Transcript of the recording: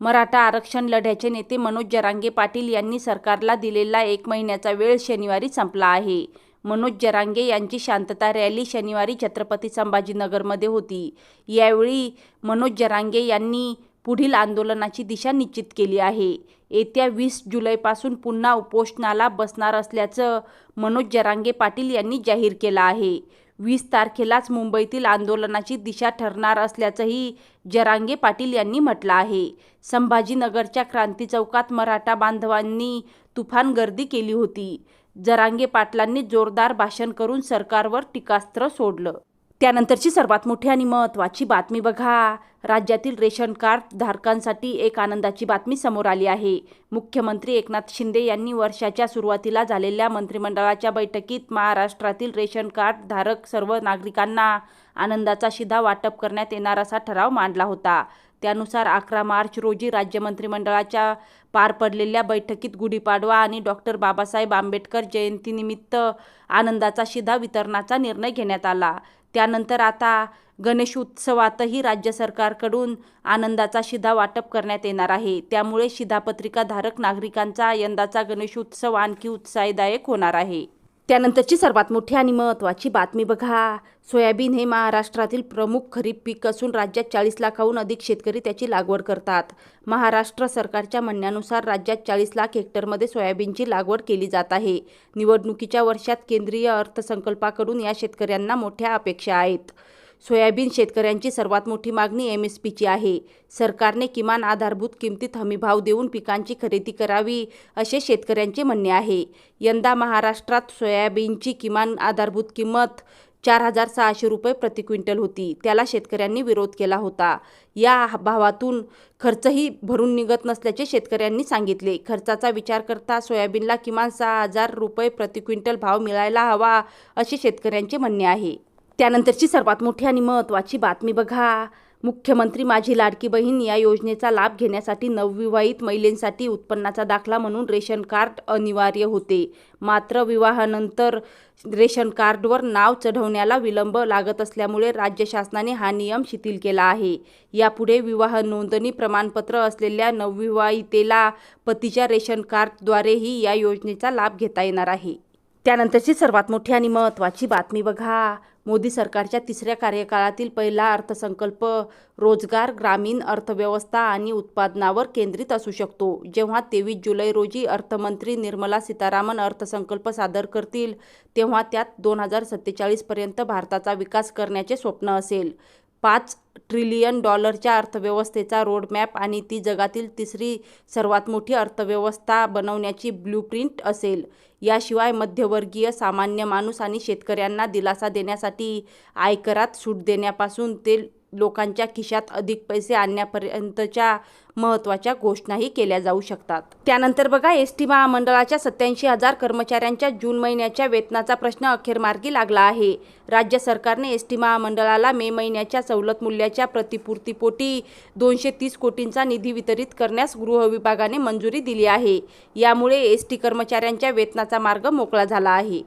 मराठा आरक्षण लढ्याचे नेते मनोज जरांगे पाटील यांनी सरकारला दिलेला एक महिन्याचा वेळ शनिवारी संपला आहे. मनोज जरांगे यांची शांतता रॅली शनिवारी छत्रपती संभाजीनगरमध्ये होती. यावेळी मनोज जरांगे यांनी पुढील आंदोलनाची दिशा निश्चित केली आहे. येत्या वीस जुलैपासून पुन्हा उपोषणाला बसणार असल्याचं मनोज जरांगे पाटील यांनी जाहीर केलं आहे. वीस तारखेलाच मुंबईतील आंदोलनाची दिशा ठरणार असल्याचंही जरांगे पाटील यांनी म्हटलं आहे. संभाजीनगरच्या क्रांती चौकात मराठा बांधवांनी तुफान गर्दी केली होती. जरांगे पाटलांनी जोरदार भाषण करून सरकारवर टीकास्त्र सोडलं. त्यानंतरची सर्वात मोठी आणि महत्त्वाची बातमी बघा. राज्यातील रेशन कार्ड धारकांसाठी एक आनंदाची बातमी समोर आली आहे. मुख्यमंत्री एकनाथ शिंदे यांनी वर्षाच्या सुरुवातीला झालेल्या मंत्रिमंडळाच्या बैठकीत महाराष्ट्रातील रेशन कार्ड धारक सर्व नागरिकांना आनंदाचा शिधा वाटप करण्यात येणार असा ठराव मांडला होता. त्यानुसार अकरा मार्च रोजी राज्य मंत्रिमंडळाच्या पार पडलेल्या बैठकीत गुढीपाडवा आणि डॉक्टर बाबासाहेब आंबेडकर जयंतीनिमित्त आनंदाचा शिधा वितरणाचा निर्णय घेण्यात आला. त्यानंतर आता गणेशोत्सवातही राज्य सरकारकडून आनंदाचा शिधा वाटप करण्यात येणार आहे. त्यामुळे शिधापत्रिकाधारक नागरिकांचा यंदाचा गणेशोत्सव आणखी उत्साहदायक होणार आहे. त्यानंतरची सर्वात मोठी आणि महत्त्वाची बातमी बघा. सोयाबीन हे महाराष्ट्रातील प्रमुख खरीप पीक असून राज्यात चाळीस लाखाहून अधिक शेतकरी त्याची लागवड करतात. महाराष्ट्र सरकारच्या म्हणण्यानुसार राज्यात चाळीस लाख हेक्टरमध्ये सोयाबीनची लागवड केली जात आहे. निवडणुकीच्या वर्षात केंद्रीय अर्थसंकल्पाकडून या शेतकऱ्यांना मोठ्या अपेक्षा आहेत. सोयाबीन शेतकऱ्यांची सर्वात मोठी मागणी एम एस पीची आहे. सरकारने किमान आधारभूत किमतीत हमीभाव देऊन पिकांची खरेदी करावी असे शेतकऱ्यांचे म्हणणे आहे. यंदा महाराष्ट्रात सोयाबीनची किमान आधारभूत किंमत चार हजार सहाशे रुपये प्रति क्विंटल होती. त्याला शेतकऱ्यांनी विरोध केला होता. या भावातून खर्चही भरून निघत नसल्याचे शेतकऱ्यांनी सांगितले. खर्चाचा विचार करता सोयाबीनला किमान सहा हजार रुपये प्रति क्विंटल भाव मिळायला हवा असे शेतकऱ्यांचे म्हणणे आहे. त्यानंतरची सर्वात मोठी आणि महत्त्वाची बातमी बघा. मुख्यमंत्री माझी लाडकी बहीण या योजनेचा लाभ घेण्यासाठी नवविवाहित महिलेंसाठी उत्पन्नाचा दाखला म्हणून रेशन कार्ड अनिवार्य होते. मात्र विवाहानंतर रेशन कार्डवर नाव चढवण्याला विलंब लागत असल्यामुळे राज्य शासनाने हा नियम शिथिल केला आहे. यापुढे विवाह नोंदणी प्रमाणपत्र असलेल्या नवविवाहितेला पतीच्या रेशन कार्डद्वारेही या योजनेचा लाभ घेता येणार आहे. त्यानंतरची सर्वात मोठी आणि महत्त्वाची बातमी बघा. मोदी सरकारच्या तिसऱ्या कार्यकाळातील पहिला अर्थसंकल्प रोजगार ग्रामीण अर्थव्यवस्था आणि उत्पादनावर केंद्रित असू शकतो. जेव्हा तेवीस जुलै रोजी अर्थमंत्री निर्मला सीतारामन अर्थसंकल्प सादर करतील तेव्हा त्यात दोन हजार सत्तेचाळीसपर्यंत भारताचा विकास करण्याचे स्वप्न असेल. पाच ट्रिलियन डॉलरच्या अर्थव्यवस्थेचा रोडमॅप आणि ती जगातील तिसरी सर्वात मोठी अर्थव्यवस्था बनवण्याची ब्लूप्रिंट असेल. याशिवाय मध्यवर्गीय सामान्य माणूस आणि शेतकऱ्यांना दिलासा देण्यासाठी आयकरात सूट देण्यापासून ते लोकांच्या खिशात अधिक पैसे आणण्यापर्यंतच्या महत्त्वाच्या घोषणाही केल्या जाऊ शकतात. त्यानंतर बघा एस टी महामंडळाच्या सत्याऐंशी हजार कर्मचाऱ्यांच्या जून महिन्याच्या वेतनाचा प्रश्न अखेर मार्गी लागला आहे. राज्य सरकारने एस टी महामंडळाला मे महिन्याच्या सवलत मूल्याच्या प्रतिपूर्तीपोटी दोनशे तीस कोटींचा निधी वितरित करण्यास गृह विभागाने मंजुरी दिली आहे. यामुळे एस टी कर्मचाऱ्यांच्या वेतनाचा मार्ग मोकळा झाला आहे.